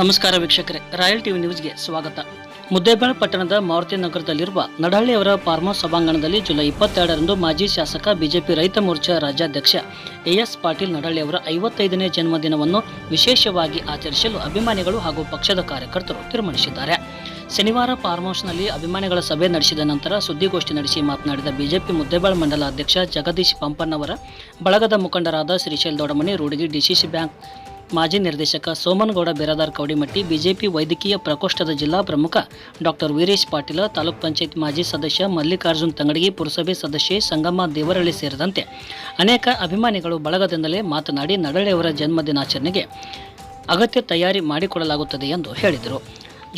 ನಮಸ್ಕಾರ ವೀಕ್ಷಕರೇ, royal TV ನ್ಯೂಸ್ಗೆ ಸ್ವಾಗತ. ಮುದ್ದೇಬಾಳ್ ಪಟ್ಟಣದ ಮಾರುತಿ ನಗರದಲ್ಲಿರುವ ನಡಹಳ್ಳಿಯವರ ಫಾರ್ಮ್ ಹೌಸ್ ಸಭಾಂಗಣದಲ್ಲಿ ಜುಲೈ ಇಪ್ಪತ್ತೆರಡರಂದು ಮಾಜಿ ಶಾಸಕ ಬಿಜೆಪಿ ರೈತ ಮೋರ್ಚಾ ರಾಜ್ಯಾಧ್ಯಕ್ಷ ಎಎಸ್ ಪಾಟೀಲ್ ನಡಹಳ್ಳಿಯವರ ಐವತ್ತೈದನೇ ಜನ್ಮದಿನವನ್ನು ವಿಶೇಷವಾಗಿ ಆಚರಿಸಲು ಅಭಿಮಾನಿಗಳು ಹಾಗೂ ಪಕ್ಷದ ಕಾರ್ಯಕರ್ತರು ತೀರ್ಮಾನಿಸಿದ್ದಾರೆ. ಶನಿವಾರ ಫಾರ್ಮ್ ಹೌಸ್ನಲ್ಲಿ ಅಭಿಮಾನಿಗಳ ಸಭೆ ನಡೆಸಿದ ನಂತರ ಸುದ್ದಿಗೋಷ್ಠಿ ನಡೆಸಿ ಮಾತನಾಡಿದ ಬಿಜೆಪಿ ಮುದ್ದೇಬಾಳ್ ಮಂಡಲ ಅಧ್ಯಕ್ಷ ಜಗದೀಶ್ ಪಂಪನ್ನವರ ಬಳಗದ ಮುಖಂಡರಾದ ಶ್ರೀಶೈಲ್ ದೊಡಮನಿ ರೂಡಿಗಿ ಡಿಸಿಸಿ ಬ್ಯಾಂಕ್ ಮಾಜಿ ನಿರ್ದೇಶಕ ಸೋಮನಗೌಡ ಬಿರಾದಾರ್ ಕೌಡಿಮಟ್ಟಿ ಬಿಜೆಪಿ ವೈದ್ಯಕೀಯ ಪ್ರಕೋಷ್ಠದ ಜಿಲ್ಲಾ ಪ್ರಮುಖ ಡಾಕ್ಟರ್ ವೀರೇಶ್ ಪಾಟೀಲ, ತಾಲೂಕ್ ಪಂಚಾಯತ್ ಮಾಜಿ ಸದಸ್ಯ ಮಲ್ಲಿಕಾರ್ಜುನ್ ತಂಗಡಗಿ ಪುರಸಭೆ ಸದಸ್ಯೆ ಸಂಗಮ್ಮ ದೇವರಳ್ಳಿ ಸೇರಿದಂತೆ ಅನೇಕ ಅಭಿಮಾನಿಗಳು ಬಳಗದಿಂದಲೇ ಮಾತನಾಡಿ ನಡಳೆಯವರ ಜನ್ಮದಿನಾಚರಣೆಗೆ ಅಗತ್ಯ ತಯಾರಿ ಮಾಡಿಕೊಳ್ಳಲಾಗುತ್ತದೆ ಎಂದು ಹೇಳಿದರು.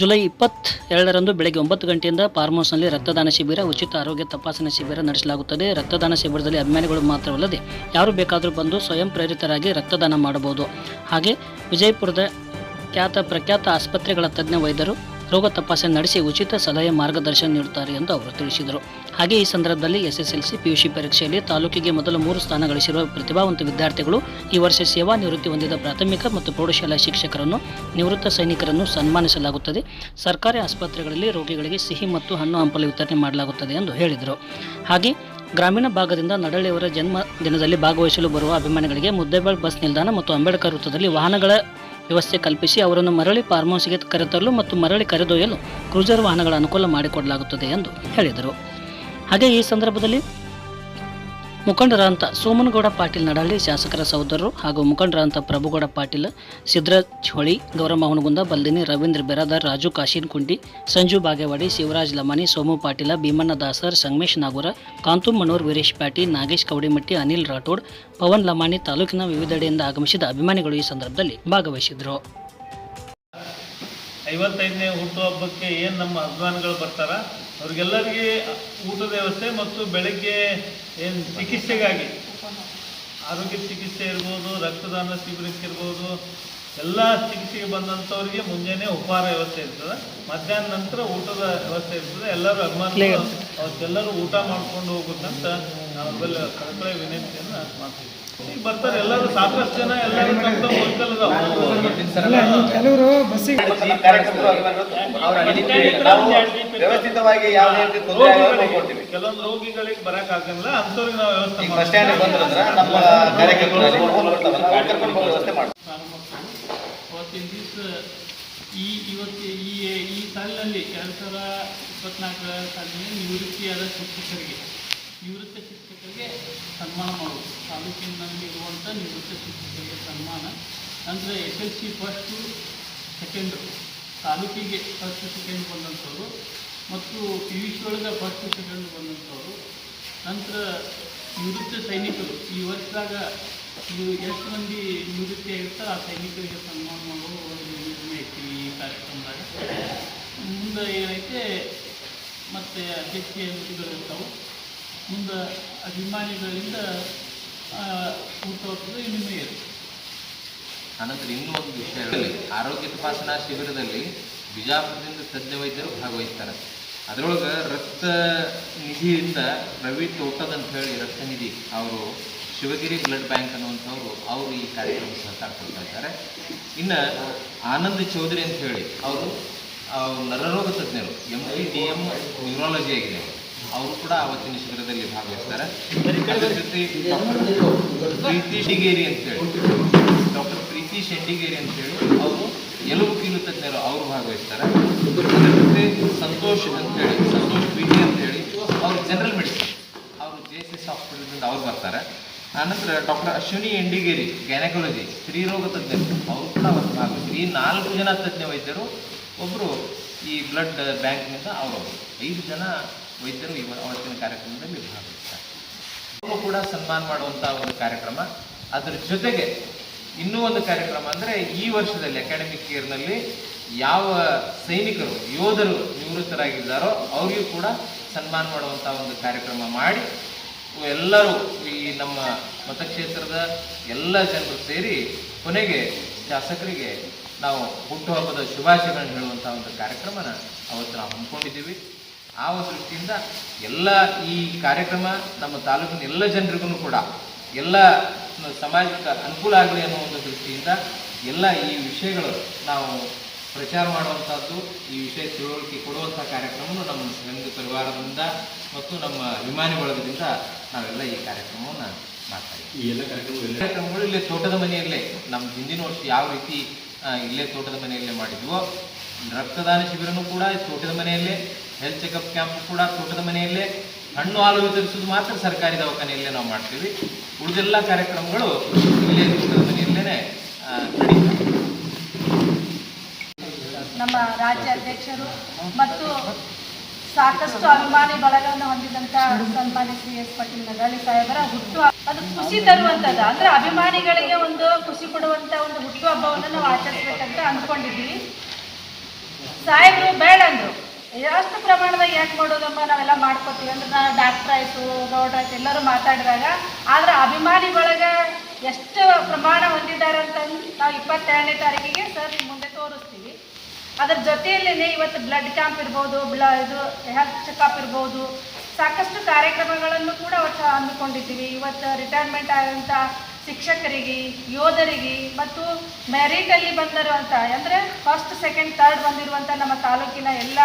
ಜುಲೈ ಇಪ್ಪತ್ತೆರಡರಂದು ಬೆಳಗ್ಗೆ ಒಂಬತ್ತು ಗಂಟೆಯಿಂದ ಫಾರ್ಮ್ ಹೌಸ್ನಲ್ಲಿ ರಕ್ತದಾನ ಶಿಬಿರ, ಉಚಿತ ಆರೋಗ್ಯ ತಪಾಸಣೆ ಶಿಬಿರ ನಡೆಸಲಾಗುತ್ತದೆ. ರಕ್ತದಾನ ಶಿಬಿರದಲ್ಲಿ ಅಭಿಮಾನಿಗಳು ಮಾತ್ರವಲ್ಲದೆ ಯಾರು ಬೇಕಾದರೂ ಬಂದು ಸ್ವಯಂ ಪ್ರೇರಿತರಾಗಿ ರಕ್ತದಾನ ಮಾಡಬಹುದು. ಹಾಗೆ ವಿಜಯಪುರದ ಖ್ಯಾತ ಪ್ರಖ್ಯಾತ ಆಸ್ಪತ್ರೆಗಳ ತಜ್ಞ ವೈದ್ಯರು ರೋಗ ತಪಾಸಣೆ ನಡೆಸಿ ಉಚಿತ ಸಲಹೆ ಮಾರ್ಗದರ್ಶನ ನೀಡುತ್ತಾರೆ ಎಂದು ಅವರು ತಿಳಿಸಿದರು. ಹಾಗೆ ಈ ಸಂದರ್ಭದಲ್ಲಿ ಎಸ್ಎಸ್ಎಲ್ಸಿ ಪಿಯುಸಿ ಪರೀಕ್ಷೆಯಲ್ಲಿ ತಾಲೂಕಿಗೆ ಮೊದಲ ಮೂರು ಸ್ಥಾನ ಗಳಿಸಿರುವ ಪ್ರತಿಭಾವಂತ ವಿದ್ಯಾರ್ಥಿಗಳು ಈ ವರ್ಷ ಸೇವಾ ನಿವೃತ್ತಿ ಹೊಂದಿದ ಪ್ರಾಥಮಿಕ ಮತ್ತು ಪ್ರೌಢಶಾಲಾ ಶಿಕ್ಷಕರನ್ನು, ನಿವೃತ್ತ ಸೈನಿಕರನ್ನು ಸನ್ಮಾನಿಸಲಾಗುತ್ತದೆ. ಸರ್ಕಾರಿ ಆಸ್ಪತ್ರೆಗಳಲ್ಲಿ ರೋಗಿಗಳಿಗೆ ಸಿಹಿ ಮತ್ತು ಹಣ್ಣು ಹಂಪಲು ವಿತರಣೆ ಮಾಡಲಾಗುತ್ತದೆ ಎಂದು ಹೇಳಿದರು. ಹಾಗೆ ಗ್ರಾಮೀಣ ಭಾಗದಿಂದ ನಡಳ್ಳಿಯವರ ಜನ್ಮ ದಿನದಲ್ಲಿ ಭಾಗವಹಿಸಲು ಬರುವ ಅಭಿಮಾನಿಗಳಿಗೆ ಮುದ್ದೇಬಾಳ್ ಬಸ್ ನಿಲ್ದಾಣ ಮತ್ತು ಅಂಬೇಡ್ಕರ್ ವೃತ್ತದಲ್ಲಿ ವಾಹನಗಳ ವ್ಯವಸ್ಥೆ ಕಲ್ಪಿಸಿ ಅವರನ್ನು ಮರಳಿ ಫಾರ್ಮ್ ಹೌಸ್ಗೆ ಕರೆತರಲು ಮತ್ತು ಮರಳಿ ಕರೆದೊಯ್ಯಲು ಕ್ರೂಜರ್ ವಾಹನಗಳ ಅನುಕೂಲ ಮಾಡಿಕೊಡಲಾಗುತ್ತದೆ ಎಂದು ಹೇಳಿದರು. ಹಾಗೆ ಈ ಸಂದರ್ಭದಲ್ಲಿ ಮುಖಂಡರಾದಂಥ ಸೋಮನಗೌಡ ಪಾಟೀಲ್ ನಡಹಳ್ಳಿ ಶಾಸಕರ ಸಹೋದರರು ಹಾಗೂ ಮುಖಂಡರಾದಂಥ ಪ್ರಭುಗೌಡ ಪಾಟೀಲ್ ಸಿದ್ದರಾಜ್ ಹೊಳಿ, ಗೌರಮ್ಮ ಬಲ್ದಿನಿ, ರವೀಂದ್ರ ಬೆರಾದಾರ್ ರಾಜು ಕಾಶೀನ್ ಕುಂಟಿ, ಸಂಜು ಬಾಗೇವಾಡಿ, ಶಿವರಾಜ್ ಲಮಾನಿ, ಸೋಮು ಪಾಟೀಲ, ಭೀಮಣ್ಣ ದಾಸರ್, ಸಂಗಮೇಶ್ ನಾಗೂರ ಕಾಂತು ಮನೋರ್ ವೀರೇಶ್ ಪಾಟಿ ನಾಗೇಶ್ ಕವಡಿಮಟ್ಟಿ, ಅನಿಲ್ ರಾಠೋಡ್, ಪವನ್ ಲಮಾಣಿ ತಾಲೂಕಿನ ವಿವಿಧೆಡೆಯಿಂದ ಆಗಮಿಸಿದ ಅಭಿಮಾನಿಗಳು ಈ ಸಂದರ್ಭದಲ್ಲಿ ಭಾಗವಹಿಸಿದರು. ಐವತ್ತೈದನೇ ಹುಟ್ಟುಹಬ್ಬಕ್ಕೆ ಏನು ನಮ್ಮ ಅಭಿಮಾನಿಗಳು ಬರ್ತಾರ? ಅವ್ರಿಗೆಲ್ಲರಿಗೆ ಊಟದ ವ್ಯವಸ್ಥೆ ಮತ್ತು ಬೆಳಗ್ಗೆ ಏನು ಚಿಕಿತ್ಸೆಗಾಗಿ? ಆರೋಗ್ಯ ಚಿಕಿತ್ಸೆ ಇರ್ಬೋದು ರಕ್ತದಾನ ಶಿಬಿರಕ್ಕೆ ಇರ್ಬೋದು ಎಲ್ಲ ಚಿಕಿತ್ಸೆಗೆ ಬಂದಂಥವ್ರಿಗೆ ಮುಂಜಾನೆ ಉಪಹಾರ ವ್ಯವಸ್ಥೆ ಇರ್ತದೆ. ಮಧ್ಯಾಹ್ನ ನಂತರ ಊಟದ ವ್ಯವಸ್ಥೆ ಇರ್ತದೆ. ಎಲ್ಲರೂ ಅಭಿಮಾನಿಗಳು ಅವತ್ತೆಲ್ಲರೂ ಊಟ ಮಾಡ್ಕೊಂಡು ಹೋಗ್ಬೇಕಂತ ನಾವು ಬೆಲ್ಲ ಕಳಕಳಿ ವಿನಂತಿಯನ್ನು ಮಾಡ್ತೀವಿ. ಈಗ ಬರ್ತಾರೆ ಎಲ್ಲರೂ ಸಾಕಷ್ಟು ಜನ ಎಲ್ಲರೂ ಕೆಲವರು ಬಸ್ಸಿಗೆ ವ್ಯವಸ್ಥಿತವಾಗಿ ಯಾವುದೇ ರೀತಿ ತೊಂದರೆ ಆಗದಂತೆ ನೋಡ್ಕೊಳ್ತೀವಿ ಕೆಲವೊಂದು ರೋಗಿಗಳಿಗೆ ಬರಕ್ ಆಗಲ್ಲ ಅಂತವ್ರಿಗೆ ನಾವು ವ್ಯವಸ್ಥೆ ಈಗ ಬಸ್ ಸ್ಟ್ಯಾಂಡ್ ಬಂದ್ರಂದ್ರೆ ನಮ್ಮ ವ್ಯವಸ್ಥೆ ಮಾಡ್ತೀವಿ. ಅವತ್ತಿನ ದಿವಸ ಈ ಇವತ್ತು ಈ ಈ ಸಾಲಿನಲ್ಲಿ ಎರಡು ಸಾವಿರ ಇಪ್ಪತ್ನಾಲ್ಕರ ಸಾಲಿನಲ್ಲಿ ನಿವೃತ್ತಿಯಾದ ಶಿಕ್ಷಕರಿಗೆ ನಿವೃತ್ತ ಶಿಕ್ಷಕರಿಗೆ ಸನ್ಮಾನ ಮಾಡೋದು. ತಾಲೂಕಿನಲ್ಲಿ ಇರುವಂಥ ನಿವೃತ್ತ ಶಿಕ್ಷಕರಿಗೆ ಸನ್ಮಾನ. ಅಂದರೆ S L C first second ತಾಲೂಕಿಗೆ ಫಸ್ಟ್ ಸೆಕೆಂಡ್ ಬಂದಂಥವ್ರು ಮತ್ತು ಪಿ ವಿ ಸಿ ಒಳಗೆ ಫಸ್ಟ್ ಸೆಕೆಂಡ್ ಬಂದಂಥವ್ರು. ನಂತರ ನಿವೃತ್ತ ಸೈನಿಕರು. ಈ ವರ್ಷದಾಗ ಎಷ್ಟು ಮಂದಿ ನಿವೃತ್ತಿ ಆಗಿರ್ತಾರೆ ಆ ಸೈನಿಕರಿಗೆ ಸನ್ಮಾನ ಮಾಡೋದು ಒಂದು ಐತಿ ಈ ಕಾರ್ಯಕ್ರಮದಾಗ. ಮುಂದೆ ಏನೈತೆ, ಮತ್ತು ಅಧ್ಯಕ್ಷೀಯ ಮಿತಿಗಳು ಇರ್ತಾವೆ. ಮುಂದೆ ಅಭಿಮಾನಿಗಳಿಂದ ಆ, ಇನ್ನೂ ಇರುತ್ತೆ ಅನಂತರ ಇನ್ನೂ ಒಂದು ವಿಷಯ ಆರೋಗ್ಯ ತಪಾಸಣಾ ಶಿಬಿರದಲ್ಲಿ ಬಿಜಾಪುರದಿಂದ ತಜ್ಞ ವೈದ್ಯರು ಭಾಗವಹಿಸ್ತಾರೆ. ಅದರೊಳಗೆ ರಕ್ತ ನಿಧಿಯಿಂದ ರವಿ ತೋಟದ್ ಅಂತ ಹೇಳಿ ರಕ್ತ ನಿಧಿ ಅವರು ಶಿವಗಿರಿ ಬ್ಲಡ್ ಬ್ಯಾಂಕ್ ಅನ್ನುವಂಥವ್ರು ಅವರು ಈ ಕಾರ್ಯಕ್ರಮ ಸಹಕಾರ ಕೊಡ್ತಾ ಇದ್ದಾರೆ. ಇನ್ನು ಆನಂದ್ ಚೌಧರಿ ಅಂತ ಹೇಳಿ ಅವರು ನರರೋಗ ತಜ್ಞರು M P D M neurology ಆಗಿದೆ. ಅವರು ಕೂಡ ಅವತ್ತಿನ ಶಿಬಿರದಲ್ಲಿ ಭಾಗವಹಿಸ್ತಾರೆ. ಅದ್ರ ಜೊತೆ ಡಾಕ್ಟರ್ ಪ್ರೀತಿ ಶಿಗೇರಿ ಅಂತ ಹೇಳಿ ಡಾಕ್ಟರ್ ಪ್ರೀತಿ ಶೆಂಡಿಗೇರಿ ಅಂತ ಹೇಳಿ ಅವರು ಎಲುಬು ಕೀಲು ತಜ್ಞರು ಅವರು ಭಾಗವಹಿಸ್ತಾರೆ. ಅದ್ರ ಜೊತೆ ಸಂತೋಷ್ ಅಂತ ಹೇಳಿ ಸಂತೋಷ್ ಬಿಟಿ ಅಂತ ಹೇಳಿ ಅವರು ಜನರಲ್ ಮೆಡಿಸಿನ್ ಅವರು ಜೆ ಎಸ್ ಎಸ್ ಹಾಸ್ಪಿಟಲ್ದಿಂದ ಅವ್ರು ಬರ್ತಾರೆ. ಆನಂತರ ಡಾಕ್ಟರ್ ಅಶ್ವಿನಿ ಎಂಡಿಗೇರಿ ಗ್ಯಾನಕಾಲಜಿ ಸ್ತ್ರೀರೋಗ ತಜ್ಞರು ಅವರು ಕೂಡ ಅವತ್ತು ಭಾಗವಹಿಸ್ತಾರೆ. ಈ ನಾಲ್ಕು ಜನ ತಜ್ಞ ವೈದ್ಯರು ಒಬ್ಬರು ಈ ಬ್ಲಡ್ ಬ್ಯಾಂಕ್ನಿಂದ ಅವರು. ಐದು ಜನ ವೈದ್ಯರು ಇವ ಅವತ್ತಿನ ಕಾರ್ಯಕ್ರಮದಲ್ಲಿ ಭಾಗವಹಿಸ್ತಾರೆ. ಅವರು ಕೂಡ ಸನ್ಮಾನ ಮಾಡುವಂಥ ಒಂದು ಕಾರ್ಯಕ್ರಮ. ಅದರ ಜೊತೆಗೆ ಇನ್ನೂ ಒಂದು ಕಾರ್ಯಕ್ರಮ ಅಂದರೆ ಈ ವರ್ಷದಲ್ಲಿ ಅಕಾಡೆಮಿಕ್ ಇಯರ್ನಲ್ಲಿ ಯಾವ ಸೈನಿಕರು, ಯೋಧರು ನಿವೃತ್ತರಾಗಿದ್ದಾರೋ ಅವರಿಗೂ ಕೂಡ ಸನ್ಮಾನ ಮಾಡುವಂಥ ಒಂದು ಕಾರ್ಯಕ್ರಮ ಮಾಡಿ ಎಲ್ಲರೂ ಈ ನಮ್ಮ ಮತಕ್ಷೇತ್ರದ ಎಲ್ಲ ಜನರು ಸೇರಿ ಕೊನೆಗೆ ಶಾಸಕರಿಗೆ ನಾವು ಹುಟ್ಟುಹಬ್ಬದ ಶುಭಾಶಯಗಳನ್ನು ಹೇಳುವಂಥ ಒಂದು ಕಾರ್ಯಕ್ರಮನ ಅವತ್ತು ನಾವು ಹಮ್ಮಿಕೊಂಡಿದ್ದೀವಿ. ಆ ಒಂದು ದೃಷ್ಟಿಯಿಂದ ಎಲ್ಲ ಈ ಕಾರ್ಯಕ್ರಮ ನಮ್ಮ ತಾಲೂಕಿನ ಎಲ್ಲ ಜನರಿಗೂ ಕೂಡ ಎಲ್ಲ ಸಮಾಜಕ್ಕೆ ಅನುಕೂಲ ಆಗಲಿ ಅನ್ನೋ ಒಂದು ದೃಷ್ಟಿಯಿಂದ ಎಲ್ಲ ಈ ವಿಷಯಗಳು ನಾವು ಪ್ರಚಾರ ಮಾಡುವಂಥದ್ದು ಈ ವಿಷಯ ತಿಳುವಳಿಕೆ ಕೊಡುವಂಥ ಕಾರ್ಯಕ್ರಮವನ್ನು ನಮ್ಮ ಸಂಘ ಪರಿವಾರದಿಂದ ಮತ್ತು ನಮ್ಮ ಅಭಿಮಾನಿ ಬಳಗದಿಂದ ನಾವೆಲ್ಲ ಈ ಕಾರ್ಯಕ್ರಮವನ್ನು ಮಾಡ್ತಾ ಇದ್ದೀವಿ. ಈ ಎಲ್ಲ ಕಾರ್ಯಕ್ರಮಗಳು ಕಾರ್ಯಕ್ರಮಗಳು ಇಲ್ಲೇ ತೋಟದ ಮನೆಯಲ್ಲೇ ನಮ್ಮ ಹಿಂದಿನ ವರ್ಷ ಯಾವ ರೀತಿ ಇಲ್ಲೇ ತೋಟದ ಮನೆಯಲ್ಲೇ ಮಾಡಿದ್ವೋ ರಕ್ತದಾನ ಶಿಬಿರನೂ ಕೂಡ ತೋಟದ ಮನೆಯಲ್ಲೇ ಹೆಲ್ತ್ ಚೆಕಪ್ ಕ್ಯಾಂಪ್ ಕೂಡ ತೋಟದ ಮನೆಯಲ್ಲೇ ಹಣ್ಣು ಹಾಲು ವಿತರಿಸೋದು ಮಾತ್ರ ಸರ್ಕಾರಿ ದವಾಖಾನೆಯಲ್ಲೇ ನಾವು ಮಾಡ್ತೀವಿ. ಉಳಿದೆಲ್ಲ ಕಾರ್ಯಕ್ರಮಗಳು ಇಲ್ಲೇ ತೋಟದ ಮನೆಯಲ್ಲೇ ನಮ್ಮ ರಾಜ್ಯ ಅಧ್ಯಕ್ಷರು ಮತ್ತು ಸಾಕಷ್ಟು ಅಭಿಮಾನಿ ಬಳಗವನ್ನು ಹೊಂದಿದಂತ ಸನ್ಮಾನ್ಯ ಶ್ರೀ ಎಸ್ ಪಾಟೀಲ್ ನಗಾಳಿ ಸಾಹೇಬರ ಹುಟ್ಟು ಅದು ಖುಷಿ ತರುವಂತದ ಅಂದ್ರೆ ಅಭಿಮಾನಿಗಳಿಗೆ ಒಂದು ಖುಷಿ ಕೊಡುವಂತ ಒಂದು ಹುಟ್ಟು ಹಬ್ಬವನ್ನು ನಾವು ಆಚರಿಸ್ಬೇಕಂತ ಅಂದ್ಕೊಂಡಿದ್ದೀವಿ. ಸಾಹೇಬರು, ಬೇಡ ಅಂದ್ರು. ಎಷ್ಟು ಪ್ರಮಾಣದಾಗ ಯಾಕೆ ಮಾಡೋದಮ್ಮ ನಾವೆಲ್ಲ ಮಾಡ್ಕೋತೀವಿ? ಅಂದ್ರೆ ನಾನು ಡಾಕ್ಟರ್ ಆಯಿತು ಗೌಡ್ರ ಆಯ್ತು, ಎಲ್ಲರೂ ಮಾತಾಡಿದಾಗ ಆದ್ರೆ ಅಭಿಮಾನಿ ಬಳಗ ಎಷ್ಟು ಪ್ರಮಾಣ ಹೊಂದಿದ್ದಾರೆ ಅಂತ ನಾವು ಇಪ್ಪತ್ತೆರಡನೇ ತಾರೀಕಿಗೆ ಸರ್ ಮುಂದೆ ತೋರಿಸ್ತೀವಿ. ಅದ್ರ ಜೊತೆಯಲ್ಲೇ ಇವತ್ತು ಬ್ಲಡ್ ಕ್ಯಾಂಪ್ ಇರ್ಬೋದು ಬ್ಲ ಇದು ಹೆಲ್ತ್ ಚೆಕಪ್ ಇರ್ಬೋದು, ಸಾಕಷ್ಟು ಕಾರ್ಯಕ್ರಮಗಳನ್ನು ಕೂಡ ಅವತ್ತು ಹಮ್ಮಿಕೊಂಡಿದ್ದೀವಿ. ಇವತ್ತು ರಿಟೈರ್ಮೆಂಟ್ ಆದಂಥ ಶಿಕ್ಷಕರಿಗೆ, ಯೋಧರಿಗೆ ಮತ್ತು ಮೆರಿಟಲ್ಲಿ ಬಂದಿರುವಂಥ ಅಂದರೆ ಫಸ್ಟ್ ಸೆಕೆಂಡ್ ಥರ್ಡ್ ಬಂದಿರುವಂಥ ನಮ್ಮ ತಾಲೂಕಿನ ಎಲ್ಲ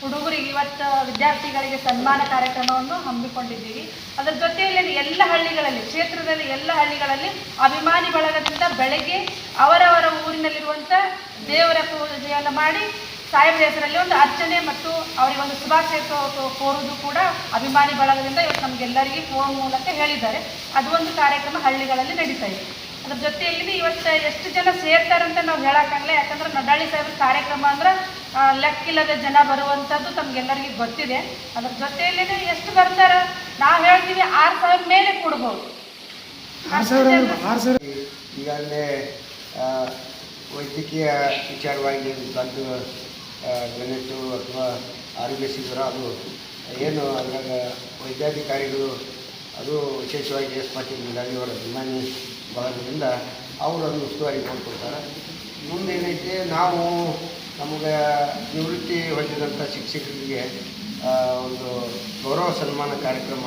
ಹುಡುಗರಿಗೆ ಇವತ್ತು ವಿದ್ಯಾರ್ಥಿಗಳಿಗೆ ಸನ್ಮಾನ ಕಾರ್ಯಕ್ರಮವನ್ನು ಹಮ್ಮಿಕೊಂಡಿದ್ದೀವಿ. ಅದರ ಜೊತೆಯಲ್ಲಿ ಎಲ್ಲ ಹಳ್ಳಿಗಳಲ್ಲಿ, ಕ್ಷೇತ್ರದಲ್ಲಿ ಎಲ್ಲ ಹಳ್ಳಿಗಳಲ್ಲಿ ಅಭಿಮಾನಿ ಬಳಗದಿಂದ ಬೆಳಗ್ಗೆ ಅವರವರ ಊರಿನಲ್ಲಿರುವಂಥ ದೇವರ ಪೂಜೆಯನ್ನು ಮಾಡಿ ಸಾಹೇಬರ ಹೆಸರಲ್ಲಿ ಒಂದು ಅರ್ಚನೆ ಮತ್ತು ಅವರಿಗೆ ಒಂದು ಶುಭಾಶಯ ಕೋರುವುದು ಕೂಡ ಅಭಿಮಾನಿ ಬಳಗದಿಂದ ಇವತ್ತು ನಮಗೆಲ್ಲರಿಗೆ ಫೋನ್ ಮೂಲಕ ಹೇಳಿದ್ದಾರೆ. ಅದು ಒಂದು ಕಾರ್ಯಕ್ರಮ ಹಳ್ಳಿಗಳಲ್ಲಿ ನಡೀತಾ ಇದೆ. ಅದ್ರ ಜೊತೆಯಲ್ಲಿ ಇವತ್ತು ಎಷ್ಟು ಜನ ಸೇರ್ತಾರಂತ ನಾವು ಹೇಳೋಕ್ಕಾಗಲ್ಲ. ಯಾಕಂದ್ರೆ ನಡಾಳಿ ಸಾಹೇಬ್ರ ಕಾರ್ಯಕ್ರಮ ಅಂದ್ರೆ ಲೆಕ್ಕಿಲ್ಲದ ಜನ ಬರುವಂಥದ್ದು ತಮಗೆಲ್ಲರಿಗೂ ಗೊತ್ತಿದೆ. ಅದ್ರ ಜೊತೆಯಲ್ಲೇ ಎಷ್ಟು ಬರ್ತಾರ? ನಾವು ಹೇಳ್ತೀವಿ ಆರು ಸಾವಿರ ಮೇಲೆ ಕೊಡ್ಬೋದು. ಈಗಾಗಲೇ ವೈದ್ಯಕೀಯ ವಿಚಾರವಾಗಿ ಬಂದು ಗಣಿತು ಅಥವಾ ಆರೋಗ್ಯ ಸಿಗೋರ ಅದು ಏನು ಅದ್ರಾಗ ವೈದ್ಯಾಧಿಕಾರಿಗಳು ಅದು ವಿಶೇಷವಾಗಿ ಎಸ್ ಪಾಟೀಲ್ ಅವರ ಅಭಿಮಾನಿ ಬಳಗದಿಂದ ಅವರು ಅದನ್ನು ಉಸ್ತುವಾರಿ ಮಾಡ್ಕೊಳ್ತಾರೆ ಮುಂದೇನೈತೆ ನಾವು ನಮಗೆ ನಿವೃತ್ತಿ ಹೊಂದಿದಂಥ ಶಿಕ್ಷಕರಿಗೆ ಒಂದು ಗೌರವ ಸನ್ಮಾನ ಕಾರ್ಯಕ್ರಮ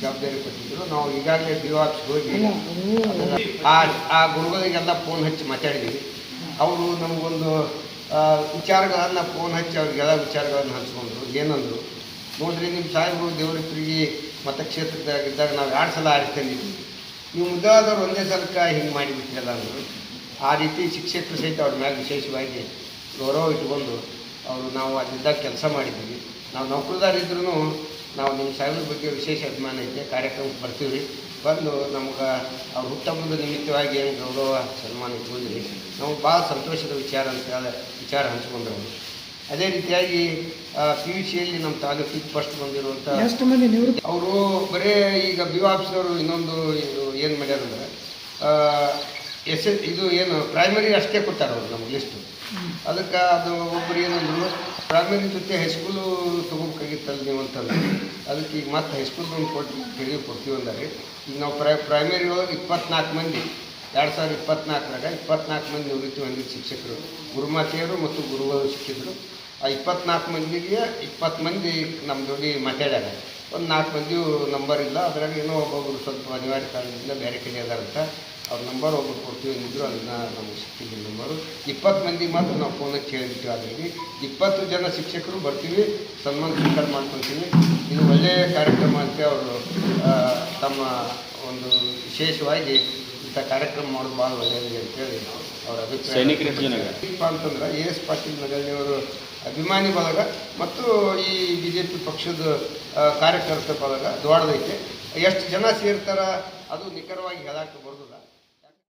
ಜವಾಬ್ದಾರಿ ಕೊಟ್ಟಿದ್ದರು ನಾವು ಈಗಾಗಲೇ ಬಿ ಆಫೀಸ್ಗೆ ಹೋಗಿ ಆ ಆ ಗುರುಗಳಿಗೆಲ್ಲ ಫೋನ್ ಹಚ್ಚಿ ಮಾತಾಡಿದ್ದೀವಿ ಅವರು ನಮಗೊಂದು ವಿಚಾರಗಳನ್ನು ಫೋನ್ ಹಚ್ಚಿ ಅವ್ರಿಗೆಲ್ಲ ವಿಚಾರಗಳನ್ನು ಹಂಚ್ಕೊಂಡ್ರು. ಏನಂದರು, ನೋಡ್ರಿ ನಿಮ್ಮ ಸಾಹೇಬರು ದೇವರಿಗೆ ಮತಕ್ಷೇತ್ರದಾಗಿದ್ದಾಗ ನಾವು ಎರಡು ಸಲ ಆರಿಸ್ಕೊಂಡಿದ್ವಿ. ನೀವು ಮುದ್ದಾದವ್ರು ಒಂದೇ ಸಲಕ್ಕೆ ಹಿಂಗೆ ಮಾಡಿಬಿಟ್ಟಿರಲ್ಲ ಅಂದರು. ಆ ರೀತಿ ಶಿಕ್ಷಕರು ಸಹಿತ ಅವ್ರ ಮ್ಯಾಲೆ ವಿಶೇಷವಾಗಿ ಗೌರವ ಇಟ್ಕೊಂಡು ಅವರು ನಾವು ಅಲ್ಲಿದ್ದಾಗ ಕೆಲಸ ಮಾಡಿದ್ದೀವಿ. ನಾವು ನೌಕರದಾರ ಇದ್ರೂ ನಾವು ನಿಮ್ಮ ಸಾಹೇಬ್ರ ಬಗ್ಗೆ ವಿಶೇಷ ಅಭಿಮಾನ ಐತೆ ಕಾರ್ಯಕ್ರಮಕ್ಕೆ ಬರ್ತೀವಿ ರೀ ಬಂದು ನಮ್ಗೆ ಅವ್ರ ಹುಟ್ಟಹಬ್ಬದ ನಿಮಿತ್ತವಾಗಿ ಏನು ಗೌರವ ಸನ್ಮಾನ ಇಟ್ಕೊಂಡ್ರಿ. ನಾವು ಭಾಳ ಸಂತೋಷದ ವಿಚಾರ ಅಂತ ಹೇಳಿ ವಿಚಾರ ಹಂಚ್ಕೊಂಡ್ರು ಅದೇ ರೀತಿಯಾಗಿ ಪಿ ಯು ಸಿಯಲ್ಲಿ ನಮ್ಮ ತಾಲೂಕಿಗೆ ಫಸ್ಟ್ ಬಂದಿರುವಂಥ ಎಷ್ಟು ಮಂದಿ ನಿವೃತ್ತಿ ಅವರು ಬರೀ ಈಗ ಬಿ ಆಫೀಸ್ನವರು ಇನ್ನೊಂದು ಇದು ಏನು ಮಾಡ್ಯಾರಂದ್ರೆ ಎಸ್ ಎಲ್ ಇದು ಏನು ಪ್ರೈಮರಿ ಅಷ್ಟೇ ಕೊಟ್ಟಾರ ಅವರು ನಮ್ಗೆ ಲಿಸ್ಟು ಅದಕ್ಕೆ ಅದು ಒಬ್ಬರು ಏನಂದ್ರು ಪ್ರೈಮರಿ ಜೊತೆ ಹೈಸ್ಕೂಲು ತೊಗೋಬೇಕಾಗಿತ್ತಲ್ಲ ನೀವು ಅಂತಂದ್ರೆ ಅದಕ್ಕೆ ಈಗ ಮತ್ತೆ ಹೈಸ್ಕೂಲ್ ಒಂದು ಕೊಟ್ಟು ಕೇಳಿ ಕೊಡ್ತೀವಿ ಅಂದರೆ. ಈಗ ನಾವು ಪ್ರೈ ಪ್ರೈಮರಿ ಒಳಗೆ ಇಪ್ಪತ್ನಾಲ್ಕು ಮಂದಿ, ಎರಡು ಸಾವಿರದ ಇಪ್ಪತ್ನಾಲ್ಕರಾಗ ಇಪ್ಪತ್ನಾಲ್ಕು ಮಂದಿ ನಿವೃತ್ತಿ ಹೊಂದಿದ ಶಿಕ್ಷಕರು, ಗುರುಮಾತೆಯರು ಮತ್ತು ಗುರುಗಳು ಸಿಕ್ಕಿದ್ರು ಆ ಇಪ್ಪತ್ನಾಲ್ಕು ಮಂದಿಗೆ ಇಪ್ಪತ್ತು ಮಂದಿ ನಮ್ಮ ಜೋಡಿ ಮಾತಾಡ್ಯಾರ ಒಂದು ನಾಲ್ಕು ಮಂದಿ ನಂಬರ್ ಇಲ್ಲ. ಅದರಾಗ ಏನೋ ಒಬ್ಬೊಬ್ರು ಸ್ವಲ್ಪ ಅನಿವಾರ್ಯ ಕಾರಣದಿಂದ ಬೇರೆ ಕಡೆ ಅದಾರಂತ. ಅವ್ರ ನಂಬರ್ ಒಬ್ಬರು ಕೊಡ್ತೀವಿ ಅಂದಿದ್ರು ಅದನ್ನ ನಮಗೆ ಸಿಕ್ಕಿದ್ದಿಲ್ಲ ನಂಬರು. ಇಪ್ಪತ್ತು ಮಂದಿ ಮಾತ್ರ ನಾವು ಫೋನ್ ಕೇಳಿದ್ವಿ ಅದರಲ್ಲಿ ಇಪ್ಪತ್ತು ಜನ ಶಿಕ್ಷಕರು ಬರ್ತೀವಿ ಸನ್ಮಾನ ಸ್ವೀಕಾರ ಮಾಡ್ಕೊತೀವಿ. ಇದು ಒಳ್ಳೆಯ ಕಾರ್ಯಕ್ರಮ ಅಂತ ಅವರು ತಮ್ಮ ಒಂದು ವಿಶೇಷವಾಗಿ ಇಂಥ ಕಾರ್ಯಕ್ರಮ ಮಾಡೋದು ಭಾಳ ಒಳ್ಳೆಯದು ಅಂತೇಳಿ ಅವ್ರ ಅಭಿಪ್ರಾಯ? ಏನಪ್ಪ ಅಂತಂದ್ರೆ ಎ ಎಸ್ ಪಾಟೀಲ್ ನಗರದವರು ಅಭಿಮಾನಿ ಬಳಗ ಮತ್ತು ಈ ಬಿ ಜೆ ಪಿ ಪಕ್ಷದ ಕಾರ್ಯಕರ್ತ ಬಳಗ ದೊಡ್ಡದೈತೆ ಎಷ್ಟು ಜನ ಸೇರ್ತಾರ ಅದು ನಿಖರವಾಗಿ ಹೇಳಕ್ಕೆ ಬರೋದಿಲ್ಲ.